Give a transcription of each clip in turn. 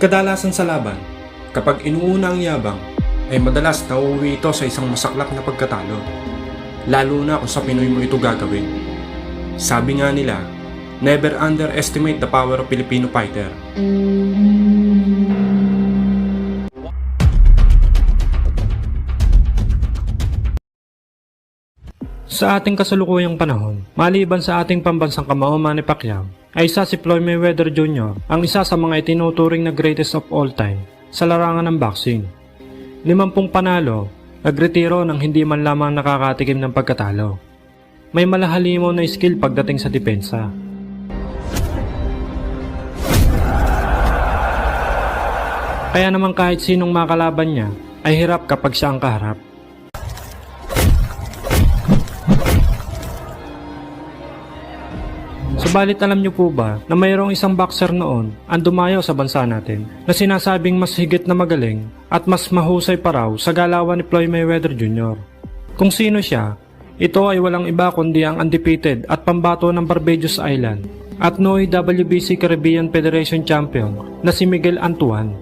Kadalasan sa laban, kapag inuuna ang yabang, ay madalas nauuwi ito sa isang masaklap na pagkatalo. Lalo na kung sa Pinoy mo ito gagawin. Sabi nga nila, never underestimate the power of Filipino fighter. Sa ating kasalukuyang panahon, maliban sa ating pambansang kamao Manny Pacquiao, ay isa si Floyd Mayweather Jr. ang isa sa mga itinuturing na greatest of all time sa larangan ng boxing. Limampung panalo, nagretiro ng hindi man lamang nakakatikim ng pagkatalo. May malahalimo na skill pagdating sa depensa. Kaya naman kahit sinong makalaban niya, ay hirap kapag siya ang kaharap. Subalit alam niyo po ba na mayroong isang boxer noon ang dumayo sa bansa natin na sinasabing mas higit na magaling at mas mahusay pa raw sa galawan ni Floyd Mayweather Jr. Kung sino siya, ito ay walang iba kundi ang undefeated at pambato ng Barbados Island at nooy WBC Caribbean Federation Champion na si Miguel Antuan.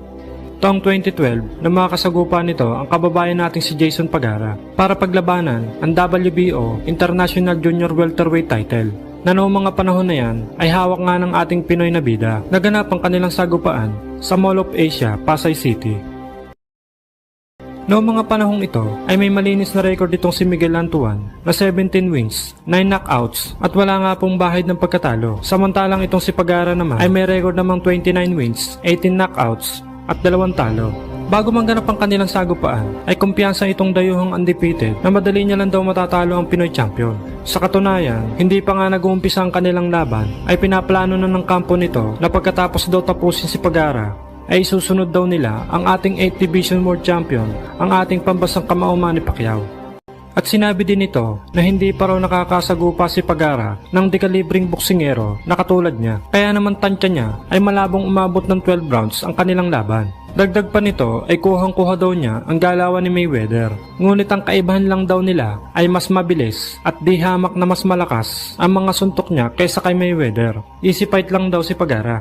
Taong 2012, na makakasagupa nito ang kababayan nating si Jason Pagara para paglabanan ang WBO International Junior Welterweight title na noong mga panahon na yan ay hawak nga ng ating Pinoy na bida. Naganap ang kanilang sagupaan sa Mall of Asia, Pasay City. Noong mga panahong ito ay may malinis na record itong si Miguel Antuan na 17 wins, 9 knockouts at wala nga pong bahid ng pagkatalo. Samantalang itong si Pagara naman ay may record namang 29 wins, 18 knockouts at dalawang talo. Bago manganap ang kanilang sagupaan, ay kumpiyansa itong dayuhang undefeated na madali niya lang daw matatalo ang Pinoy champion. Sa katunayan, hindi pa nga nag-uumpisa ang kanilang laban, ay pinaplano na ng kampo nito na pagkatapos daw tapusin si Pagara, ay susunod daw nila ang ating 8th Division World Champion, ang ating pambasang kamao Manny Pacquiao. At sinabi din nito na hindi pa raw nakakasagupa si Pagara ng dekalibring boksingero na katulad niya. Kaya naman tansya niya ay malabong umabot ng 12 rounds ang kanilang laban. Dagdag pa nito ay kuhang-kuha daw niya ang galawan ni Mayweather. Ngunit ang kaibahan lang daw nila ay mas mabilis at di hamak na mas malakas ang mga suntok niya kaysa kay Mayweather. Easy fight lang daw si Pagara.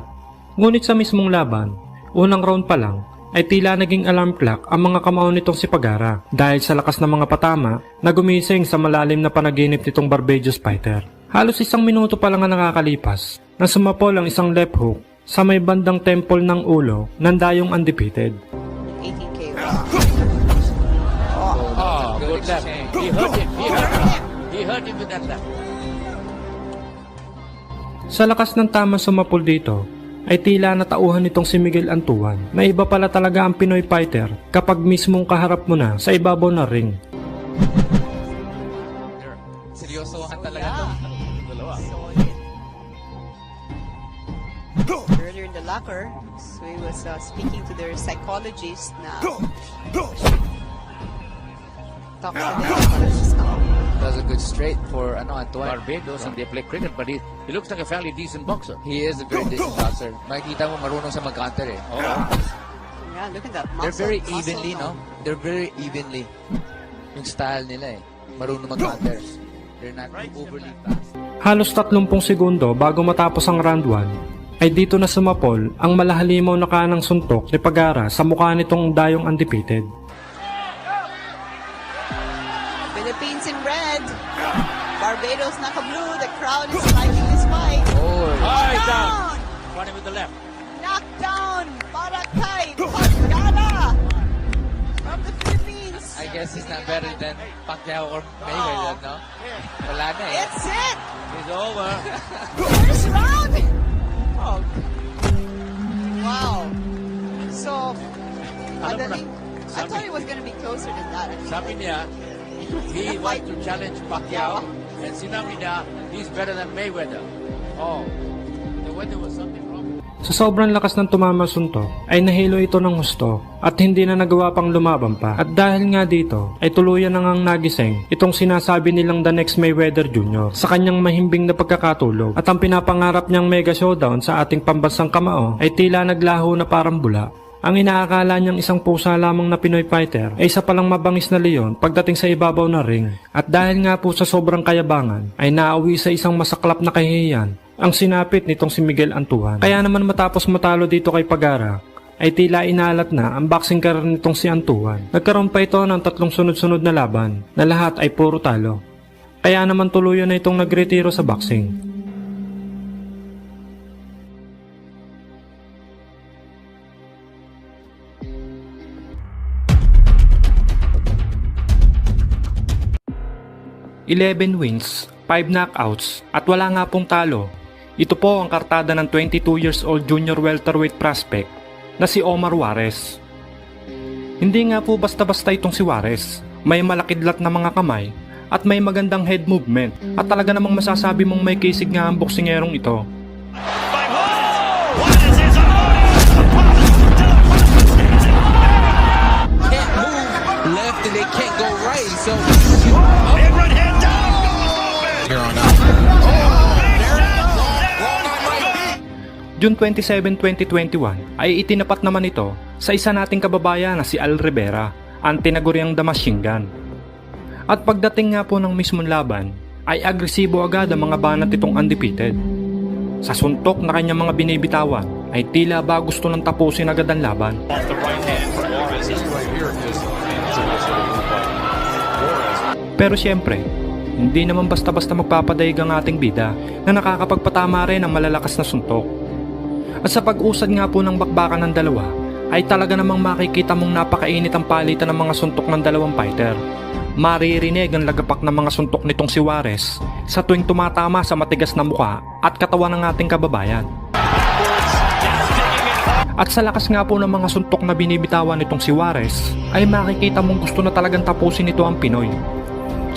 Ngunit sa mismong laban, unang round pa lang ay tila naging alarm clock ang mga kamao nitong si Pagara dahil sa lakas ng mga patama na gumising sa malalim na panaginip nitong Barbados fighter. Halos isang minuto pa lang ang nakakalipas na sumapol ang isang left hook sa may bandang temple ng ulo ng dayong undefeated. 18K. Oh, good left. He hurt him. He hurt him. He hurt him with that left. Sa lakas ng tama sumapol dito, ay tila natauhan nitong si Miguel Antuan na iba pala talaga ang Pinoy fighter kapag mismong kaharap mo na sa ibabaw na ring. Earlier in the locker, so he was uh, speaking to their psychologist na talk to their psychologist now. A good straight for ano, Antoine. Barbados and they play cricket, but he, he looks like a fairly decent boxer. He is a very decent boxer. Makikita mo marunong sa mag-counter eh. Oh, Yeah, look at that muscle. They're very muscle evenly, no? They're very evenly. Yung style nila eh. Marunong mag-counter. They're not overly fast. Halos 30 segundo bago matapos ang round 1, ay dito na sumapol ang malahalimaw na kanang suntok ni Pagara sa mukha nitong dayong undefeated. Philippines in red. Barbados naka-blue. The crowd is liking this fight. Oh, High down. Down! Running with the left. Knockdown! Para kay Pagana! From the Philippines. I guess he's not better than Pacquiao or Mayweather, no? Wala na eh. It's it! It's over. First round! Wow. So, madaling, I thought it was gonna be closer than that. Sabi niya, he wants to challenge Pacquiao, and sinabi niya, he's better than Mayweather. Oh, the weather was something. Sa sobrang lakas ng tumama suntok, ay nahilo ito ng husto at hindi na nagawa pang lumaban pa. At dahil nga dito, ay tuluyan na ngang nagising itong sinasabi nilang the next Mayweather Jr. sa kanyang mahimbing na pagkakatulog. At ang pinapangarap niyang mega showdown sa ating pambansang kamao ay tila naglaho na parang bula. Ang inaakala niyang isang pusa lamang na Pinoy fighter ay isa palang mabangis na leon pagdating sa ibabaw na ring. At dahil nga po sa sobrang kayabangan ay nauwi sa isang masaklap na kahihiyan ang sinapit nitong si Miguel Antuan. Kaya naman matapos matalo dito kay Pagara ay tila inalat na ang boxing career nitong si Antuan. Nagkaroon pa ito ng tatlong sunod-sunod na laban na lahat ay puro talo. Kaya naman tuluyan na itong nagretiro sa boxing. Eleven wins, 5 knockouts at wala nga pong talo. Ito po ang kartada ng 22 years old junior welterweight prospect na si Omar Juarez. Hindi nga po basta-basta itong si Juarez. May malakidlat na mga kamay at may magandang head movement at talaga namang masasabi mong may kisig nga ang boksingerong ito. Left and they can't go right. So June 27, 2021 ay itinapat naman ito sa isa nating kababayan na si Al Rivera, ang tinaguriang The. At pagdating nga po ng mismong laban, ay agresibo agad ang mga banat itong undefeated. Sa suntok na kanyang mga binibitawan, ay tila ba gusto nang tapusin agad ang laban. Pero siyempre, hindi naman basta-basta magpapadaig ang ating bida na nakakapagpatama rin ng malalakas na suntok. At sa pag-usad nga po ng bakbakan ng dalawa, ay talaga namang makikita mong napakainit ang palitan ng mga suntok ng dalawang fighter. Maririnig ang lagapak ng mga suntok nitong si Juarez sa tuwing tumatama sa matigas na muka at katawan ng ating kababayan. At sa lakas nga po ng mga suntok na binibitawan nitong si Juarez, ay makikita mong gusto na talagang tapusin nito ang Pinoy.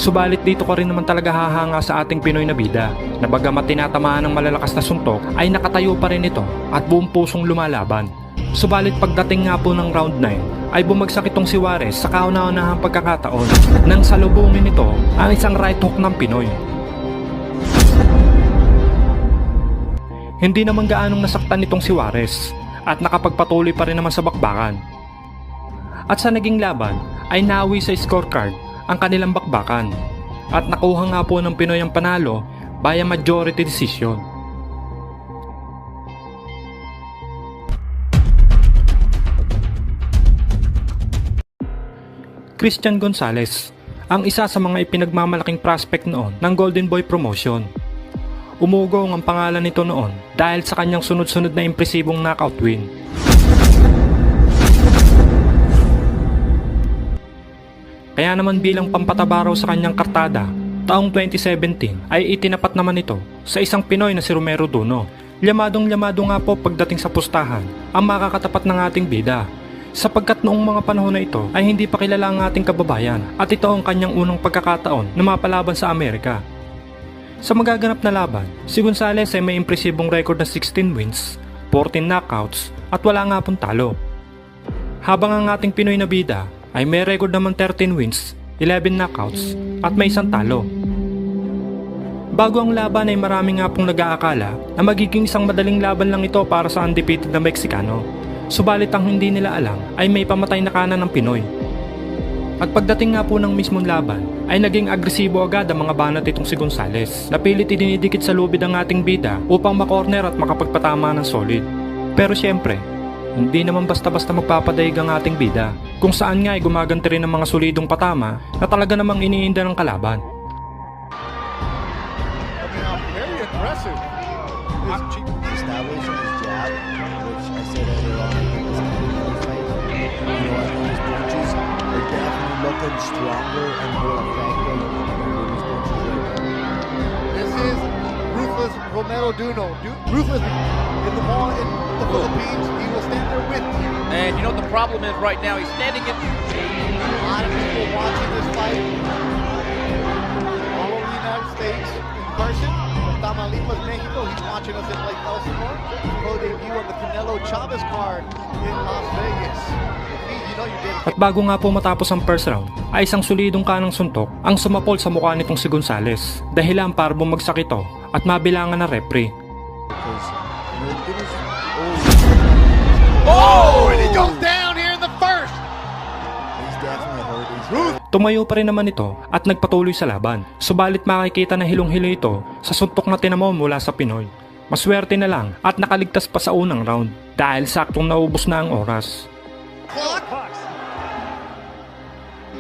Subalit dito ko rin naman talaga hahanga sa ating Pinoy na bida na bagamat tinatamaan ng malalakas na suntok ay nakatayo pa rin ito at buong pusong lumalaban. Subalit pagdating nga po ng round 9 ay bumagsak itong si Juarez sa kauna-unahang pagkakataon nang salubungin nito ang isang right hook ng Pinoy. Hindi naman gaanong nasaktan nitong si Juarez at nakapagpatuloy pa rin naman sa bakbakan. At sa naging laban ay nawi sa scorecard ang kanilang bakbakan at nakuha nga po ng Pinoy ang panalo via majority decision. Christian Gonzalez, ang isa sa mga ipinagmamalaking prospect noon ng Golden Boy Promotion. Umugong ang pangalan nito noon dahil sa kanyang sunod-sunod na impresibong knockout win. Kaya naman bilang pampataba raw sa kanyang kartada, taong 2017 ay itinapat naman ito sa isang Pinoy na si Romero Duno. Yamadong yamado nga po pagdating sa pustahan ang makakatapat ng ating bida. Sapagkat noong mga panahon na ito ay hindi pa kilala ang ating kababayan at ito ang kanyang unang pagkakataon na mapalaban sa Amerika. Sa magaganap na laban, si Gonzales ay may impresibong record na 16 wins, 14 knockouts at wala nga pong talo. Habang ang ating Pinoy na bida ay may record naman 13 wins, 11 knockouts at may isang talo. Bago ang laban ay marami nga pong nag-aakala na magiging isang madaling laban lang ito para sa undefeated na Meksikano. Subalit ang hindi nila alam ay may pamatay na kanan ng Pinoy. At pagdating nga po ng mismong laban, ay naging agresibo agad ang mga banat itong si Gonzales. Napilit idinidikit sa lubid ang ating bida upang makorner at makapagpatama ng solid. Pero syempre, hindi naman basta-basta magpapadaig ang ating bida, kung saan nga ay gumaganti rin ng mga solidong patama na talaga namang iniinda ng kalaban. stronger and more effective. This is ruthless Romero Duno. Du- ruthless in the mall in the Philippines. He will stand there with you. And you know what the problem is right now? He's standing in. A lot of people watching this fight all over the United States in person. From Tamaulipas, Mexico. He's watching us in Lake Elsinore. Pro debut on the Canelo Chavez card in Las Vegas. At bago nga po matapos ang first round, ay isang solidong kanang suntok ang sumapol sa mukha nitong si Gonzales. Dahilan para bumagsak ito at mabilangan na is Oh, and he goes down here the first. Tumayo pa rin naman ito at nagpatuloy sa laban. Subalit makikita na hilong-hilo ito sa suntok na tinamo mula sa Pinoy. Maswerte na lang at nakaligtas pa sa unang round dahil saktong naubos na ang oras. Clock.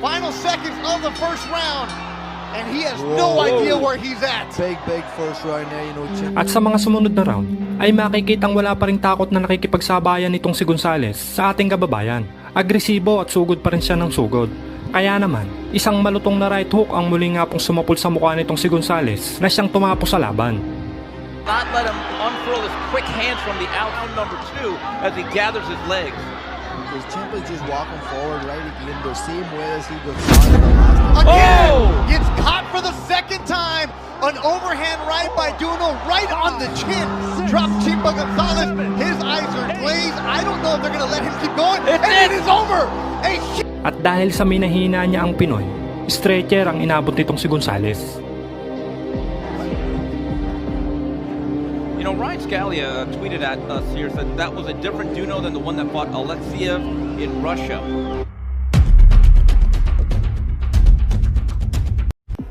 Final seconds of the first round. And he has no Whoa. idea where he's at. Big, big first round there, you know, Chip. At sa mga sumunod na round, ay makikitang wala pa rin takot na nakikipagsabayan nitong si Gonzales sa ating kababayan. Agresibo at sugod pa rin siya ng sugod. Kaya naman, isang malutong na right hook ang muli nga pong sumapol sa mukha nitong si Gonzales na siyang tumapo sa laban. Not let him unfurl his quick hands from the out number two as he gathers his legs. Because Champ is just walking forward right again the same way as he got started the last time. Again, Oh! gets caught for the second time. An overhand right by Duno right on the chin. Drops Chimpa Gonzalez. His eyes are glazed. I don't know if they're going to let him keep going. It's and it it. is over. A At dahil sa minahina niya ang Pinoy, stretcher ang inabot nitong si Gonzales. Ryan Scalia uh, tweeted at us here, said that was a different Duno than the one that fought Alexiev in Russia.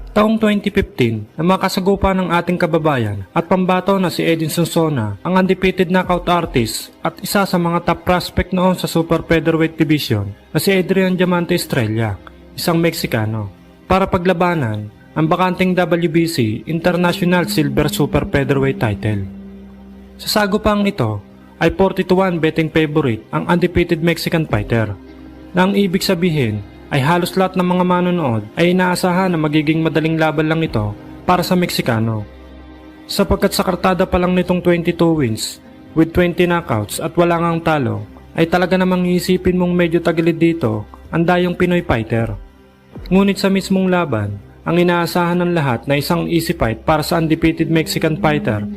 Taong 2015, na makasagupa ng ating kababayan at pambato na si Edinson Sona, ang undefeated knockout artist at isa sa mga top prospect noon sa Super Featherweight Division na si Adrian Diamante Estrella, isang Meksikano, para paglabanan ang bakanting WBC International Silver Super Featherweight title. Sa sagupang ito ay 42 betting favorite ang undefeated Mexican fighter na ang ibig sabihin ay halos lahat ng mga manonood ay inaasahan na magiging madaling laban lang ito para sa Meksikano. Sapagkat sa kartada pa lang nitong 22 wins with 20 knockouts at wala ngang talo ay talaga namang iisipin mong medyo tagilid dito ang dayong Pinoy fighter. Ngunit sa mismong laban, ang inaasahan ng lahat na isang easy fight para sa undefeated Mexican fighter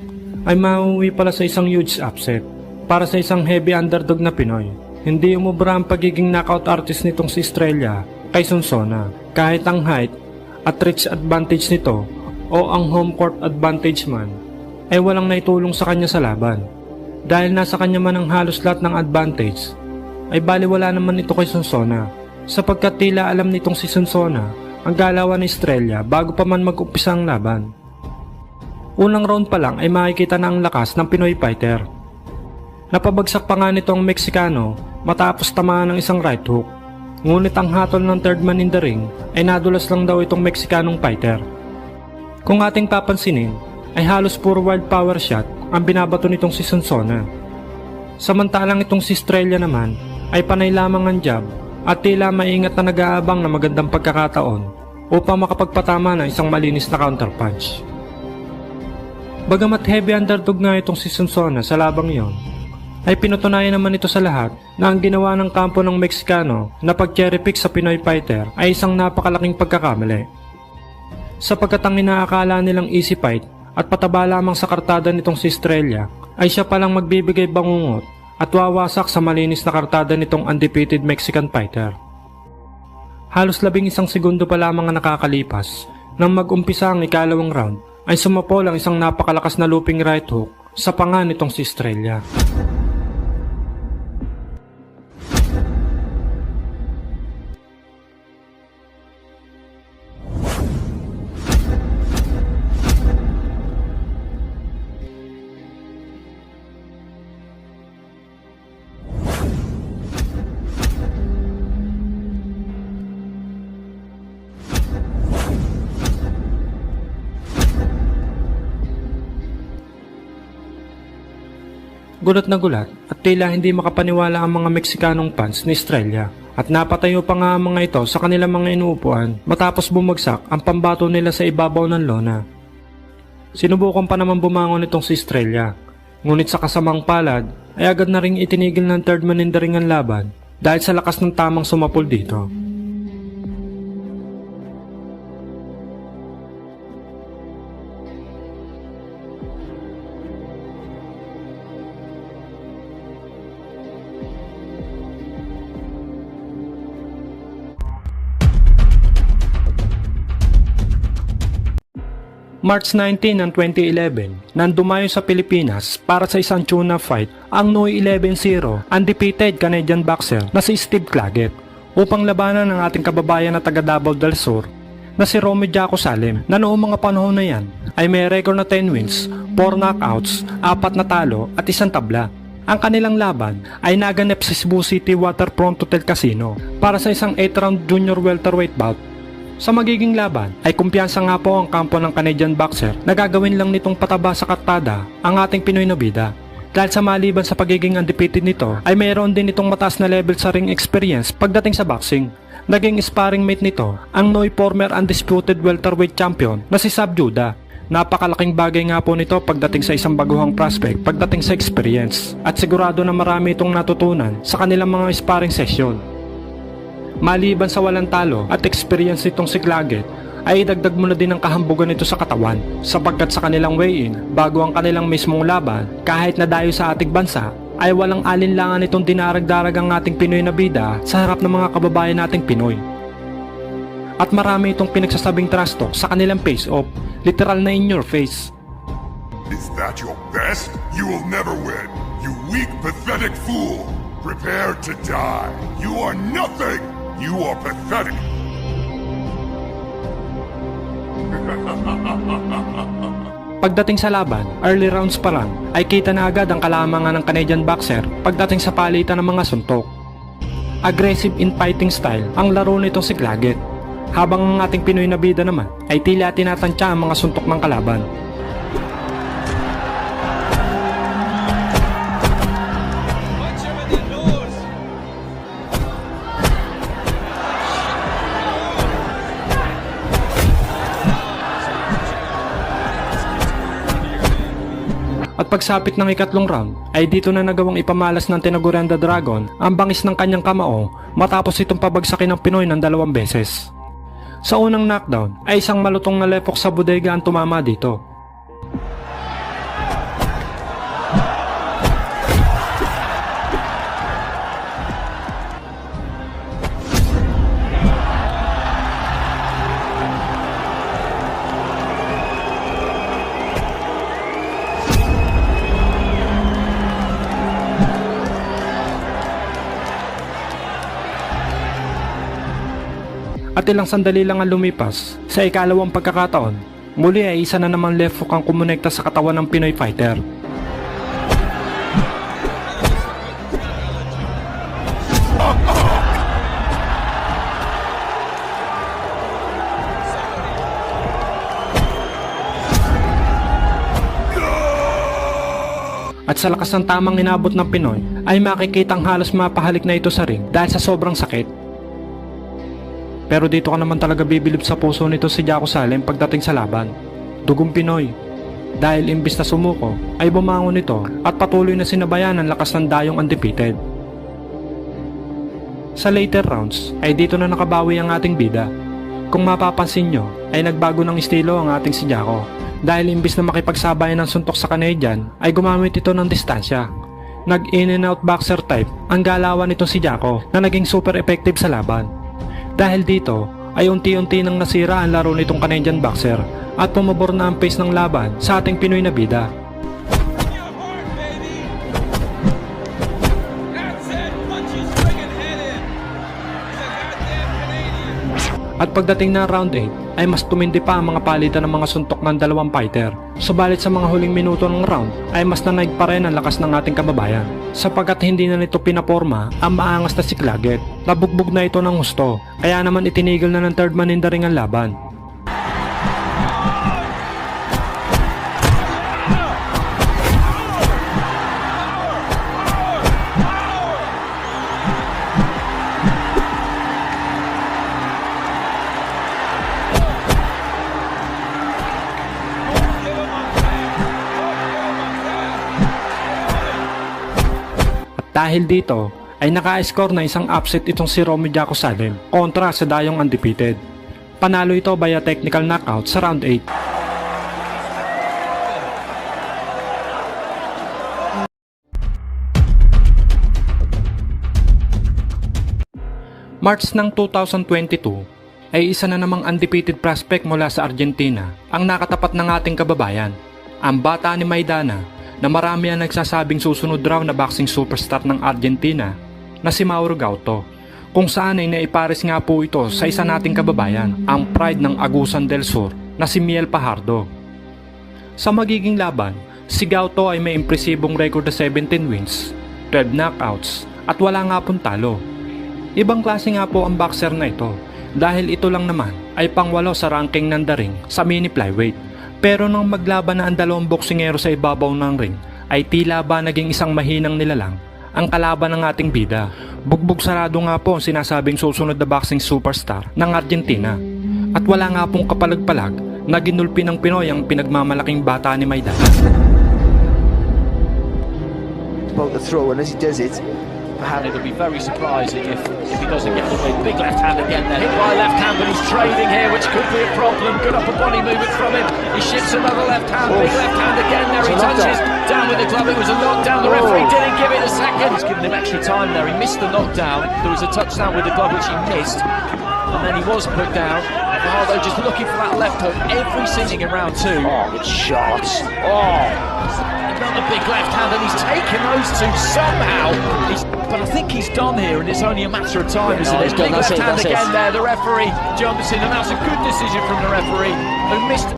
ay mauwi pala sa isang huge upset para sa isang heavy underdog na Pinoy. Hindi umubra ang pagiging knockout artist nitong si Estrella kay Sonsona kahit ang height at reach advantage nito o ang home court advantage man ay walang naitulong sa kanya sa laban. Dahil nasa kanya man ang halos lahat ng advantage ay baliwala naman ito kay Sonsona sapagkat tila alam nitong si Sonsona ang galawan ni Estrella bago pa man mag-umpisa ang laban. Unang round pa lang ay makikita na ang lakas ng Pinoy fighter. Napabagsak pa nga nito ang Meksikano matapos tamaan ng isang right hook. Ngunit ang hatol ng third man in the ring ay nadulas lang daw itong Meksikanong fighter. Kung ating papansinin, ay halos puro wild power shot ang binabato nitong si Sonsona. Samantalang itong si Estrella naman ay panay lamang ang jab at tila maingat na nag-aabang na magandang pagkakataon upang makapagpatama ng isang malinis na counterpunch. Bagamat heavy underdog nga itong si Sonsona sa labang yon, ay pinutunayan naman ito sa lahat na ang ginawa ng kampo ng Meksikano na pag-cherry pick sa Pinoy fighter ay isang napakalaking pagkakamali. Sapagkat ang inaakala nilang easy fight at pataba lamang sa kartada nitong si Estrella ay siya palang magbibigay bangungot at wawasak sa malinis na kartada nitong undefeated Mexican fighter. Halos labing isang segundo pa lamang ang nakakalipas nang mag-umpisa ang ikalawang round ay sumapol ang isang napakalakas na looping right hook sa panga nitong si Estrella. Gulat na gulat at tila hindi makapaniwala ang mga Meksikanong fans ni Estrella at napatayo pa nga ang mga ito sa kanilang mga inuupuan matapos bumagsak ang pambato nila sa ibabaw ng lona. Sinubukan pa naman bumangon itong si Estrella ngunit sa kasamang palad ay agad na ring itinigil ng third man in the ring ang laban dahil sa lakas ng tamang sumapol dito. March 19 ng 2011, nang dumayo sa Pilipinas para sa isang tuna fight ang Noy 11-0 undefeated Canadian boxer na si Steve Claggett upang labanan ng ating kababayan na taga Davao del Sur na si Romy Jaco Salim na noong mga panahon na yan ay may record na 10 wins, 4 knockouts, 4 na talo at isang tabla. Ang kanilang laban ay naganap sa Cebu City Waterfront Hotel Casino para sa isang 8-round junior welterweight bout. Sa magiging laban ay kumpiyansa nga po ang kampo ng Canadian boxer na gagawin lang nitong pataba sa kartada ang ating Pinoy na bida. Dahil sa maliban sa pagiging undefeated nito ay mayroon din itong mataas na level sa ring experience pagdating sa boxing. Naging sparring mate nito ang Noy former undisputed welterweight champion na si Sab Judah. Napakalaking bagay nga po nito pagdating sa isang baguhang prospect pagdating sa experience at sigurado na marami itong natutunan sa kanilang mga sparring session. Maliban sa walang talo at experience nitong si Claggett, ay idagdag mo na din ang kahambugan nito sa katawan sapagkat sa kanilang weigh-in bago ang kanilang mismong laban kahit na dayo sa ating bansa ay walang alinlangan itong dinaragdarag ang ating Pinoy na bida sa harap ng mga kababayan nating Pinoy. At marami itong pinagsasabing trash talk sa kanilang face-off, literal na in your face. Is that your best? You will never win. You weak, pathetic fool. Prepare to die. You are nothing. You are pathetic. Pagdating sa laban, early rounds pa lang, ay kita na agad ang kalamangan ng Canadian boxer pagdating sa palitan ng mga suntok. Aggressive in fighting style ang laro nitong si Claggett, habang ang ating Pinoy na bida naman ay tila tinatantya ang mga suntok ng kalaban. Pagsapit ng ikatlong round, ay dito na nagawang ipamalas ng Tinaguranda Dragon ang bangis ng kanyang kamao matapos itong pabagsakin ng Pinoy ng dalawang beses. Sa unang knockdown ay isang malutong na lepok sa bodega ang tumama dito. At ilang sandali lang ang lumipas, sa ikalawang pagkakataon, muli ay isa na namang left hook ang kumonekta sa katawan ng Pinoy fighter. At sa lakas ng tamang inabot ng Pinoy, ay makikitang halos mapahalik na ito sa ring dahil sa sobrang sakit. Pero dito ka naman talaga bibilib sa puso nito si Jaco Salem pagdating sa laban. Dugong Pinoy. Dahil imbis na sumuko, ay bumangon ito at patuloy na sinabayan ang lakas ng dayong undefeated. Sa later rounds, ay dito na nakabawi ang ating bida. Kung mapapansin nyo, ay nagbago ng estilo ang ating si Jaco. Dahil imbis na makipagsabayan ng suntok sa Canadian, ay gumamit ito ng distansya. Nag in and out boxer type ang galawan nito si Jaco na naging super effective sa laban. Dahil dito ay unti-unti nang nasira ang laro nitong Canadian boxer at pumabor na ang pace ng laban sa ating Pinoy na bida. At pagdating ng round 8 ay mas tumindi pa ang mga palitan ng mga suntok ng dalawang fighter. Subalit sa mga huling minuto ng round ay mas nanaig pa rin ang lakas ng ating kababayan. Sapagkat hindi na nito pinaporma ang maangas na si Claggett. Nabugbog na ito ng gusto kaya naman itinigil na ng third man in the ring ang laban. Dahil dito, ay naka-score na isang upset itong si Romy Jaco Salem kontra sa dayong undefeated. Panalo ito via technical knockout sa round 8. March ng 2022 ay isa na namang undefeated prospect mula sa Argentina ang nakatapat ng ating kababayan, ang bata ni Maidana na marami ang nagsasabing susunod raw na boxing superstar ng Argentina na si Mauro Gauto kung saan ay naipares nga po ito sa isa nating kababayan, ang pride ng Agusan del Sur na si Miel Pajardo. Sa magiging laban, si Gauto ay may impresibong record na 17 wins 12 knockouts, at wala nga pong talo. Ibang klase nga po ang boxer na ito dahil ito lang naman ay pangwalo sa ranking ng The Ring sa mini flyweight. Pero nang maglaban na ang dalawang boksingero sa ibabaw ng ring ay tila ba naging isang mahinang nilalang ang kalaban ng ating bida. Bugbog sarado nga po ang sinasabing susunod na boxing superstar ng Argentina. At wala nga pong kapalag-palag na ginulpi ng Pinoy ang pinagmamalaking bata ni Maidan. About the throw, and as he does it, It'll be very surprising if, if he doesn't get the win. Big left hand again there. Hit by left hand, but he's trading here, which could be a problem. Good upper body movement from him. He shifts another left hand. Big left hand again there. He touches down with the glove. It was a knockdown. The referee didn't give it a second. He's given him extra time there. He missed the knockdown. There was a touchdown with the glove, which he missed. And then he was put down. Ronaldo just looking for that left hook every sitting in round two. oh, good shots. Oh, Another big left hand, and he's taken those two somehow. He's, but I think he's done here, and it's only a matter of time, Yeah, isn't no, it? Big left it, hand again it. there. The referee jumps in, and that's a good decision from the referee who missed.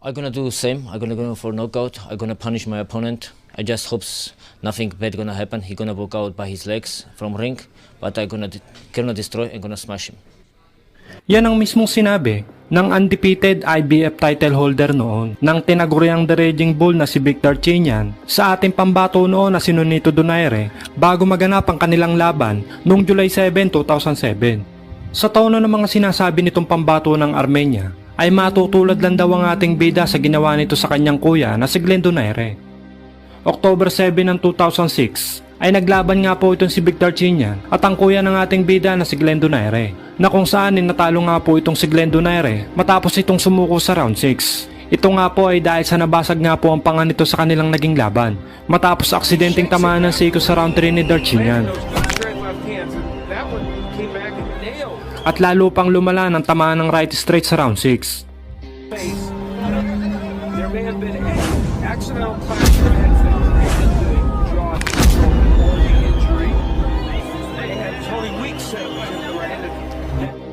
I'm gonna do the same. I'm gonna go for knockout. I'm gonna punish my opponent. I just hope nothing bad gonna happen. He gonna walk out by his legs from ring, but I'm gonna gonna destroy. I'm gonna smash him. Yan ang mismong sinabi ng undefeated IBF title holder noon ng tinaguriang The Raging Bull na si Victor Chinian sa ating pambato noon na si Nonito Donaire bago maganap ang kanilang laban noong July 7, 2007. Sa tono ng mga sinasabi nitong pambato ng Armenia ay matutulad lang daw ang ating bida sa ginawa nito sa kanyang kuya na si Glenn Donaire. October 7 ng 2006 ay naglaban nga po itong si Victor Chinian at ang kuya ng ating bida na si Glenn Donaire na kung saan natalo nga po itong si Glenn Donaire matapos itong sumuko sa round 6. Ito nga po ay dahil sa nabasag nga po ang panga nito sa kanilang naging laban matapos aksidenteng tamaan ng Seiko sa round 3 ni Darchinian. At lalo pang lumala ng tamaan ng right straight sa round 6.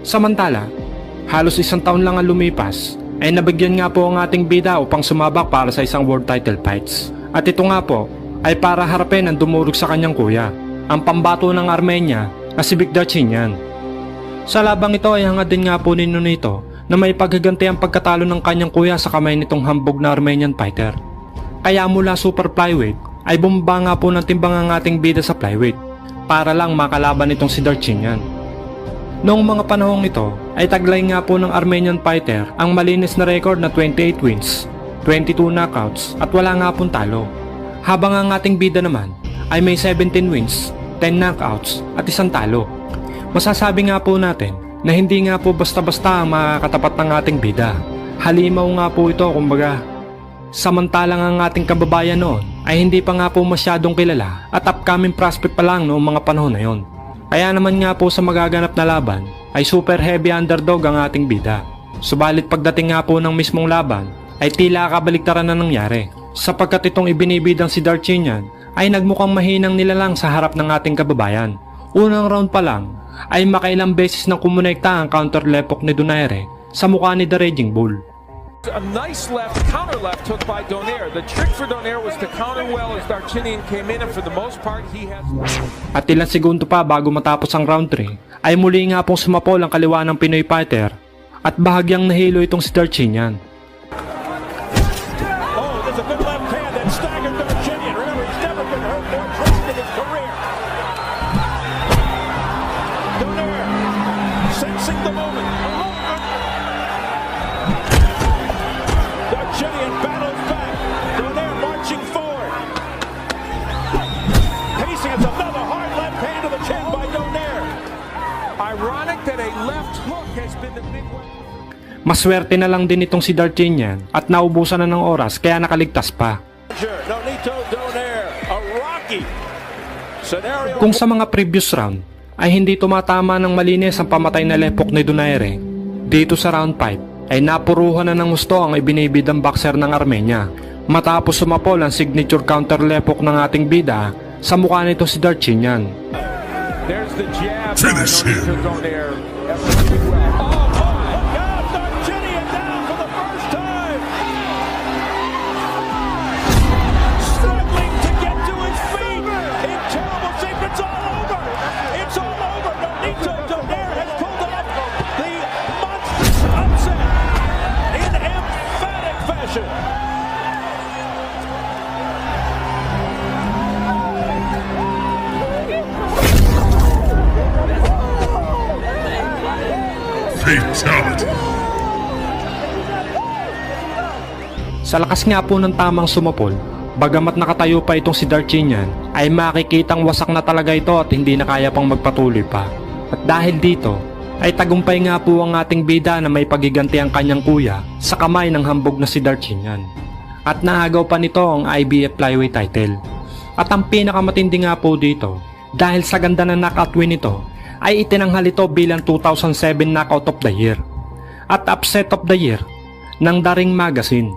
Samantala, halos isang taon lang ang lumipas ay nabigyan nga po ang ating bida upang sumabak para sa isang world title fights. At ito nga po ay para harapin ang dumurog sa kanyang kuya, ang pambato ng Armenia na si Victor Chinian. Sa labang ito ay hangad din nga po ni Nonito na may paghaganti ang pagkatalo ng kanyang kuya sa kamay nitong hambog na Armenian fighter. Kaya mula super flyweight ay bumaba nga po ng timbang ang ating bida sa flyweight para lang makalaban itong si Darchinian. Noong mga panahong ito ay taglay nga po ng Armenian fighter ang malinis na record na 28 wins, 22 knockouts at wala nga pong talo. Habang ang ating bida naman ay may 17 wins, 10 knockouts at isang talo. Masasabi nga po natin na hindi nga po basta-basta ang makakatapat ng ating bida. Halimaw nga po ito kumbaga. Samantalang ang ating kababayan noon ay hindi pa nga po masyadong kilala at upcoming prospect pa lang noong mga panahon na yon. Kaya naman nga po sa magaganap na laban ay super heavy underdog ang ating bida. Subalit pagdating nga po ng mismong laban ay tila kabaligtaran na nangyari sapagkat itong ibinibidang si Darchinian ay nagmukhang mahinang nilalang sa harap ng ating kababayan. Unang round pa lang ay makailang beses nang kumonekta ang counter lepok ni Donaire sa mukha ni The Raging Bull. A nice left, counter left hook by Donaire. The trick for Donaire was to counter well as Darchinian came in, and for the most part, he has. At ilang segundo pa bago matapos ang round 3 ay muli nga pong sumapol ang kaliwa ng Pinoy fighter at bahagyang nahilo itong si Darchinian. Maswerte na lang din itong si Darchinian at naubusan na ng oras kaya nakaligtas pa. Kung sa mga previous round ay hindi tumatama ng malinis ang pamatay na lepok ni Donaire, dito sa round 5 ay napuruhan na ng gusto ang ibinibidang boxer ng Armenia matapos sumapol ang signature counter lepok ng ating bida sa mukha nito si jab. Finish him. Fatality. Sa lakas nga po ng tamang sumapol, bagamat nakatayo pa itong si Darchinian, ay makikitang wasak na talaga ito at hindi na kaya pang magpatuloy pa. At dahil dito, ay tagumpay nga po ang ating bida na may pagiganti ang kanyang kuya sa kamay ng hambog na si Darchinian. At naagaw pa nito ang IBF Flyweight title. At ang pinakamatindi nga po dito, dahil sa ganda ng knockout win nito, ay itinanghal ito bilang 2007 Knockout of the Year at Upset of the Year ng Daring Magazine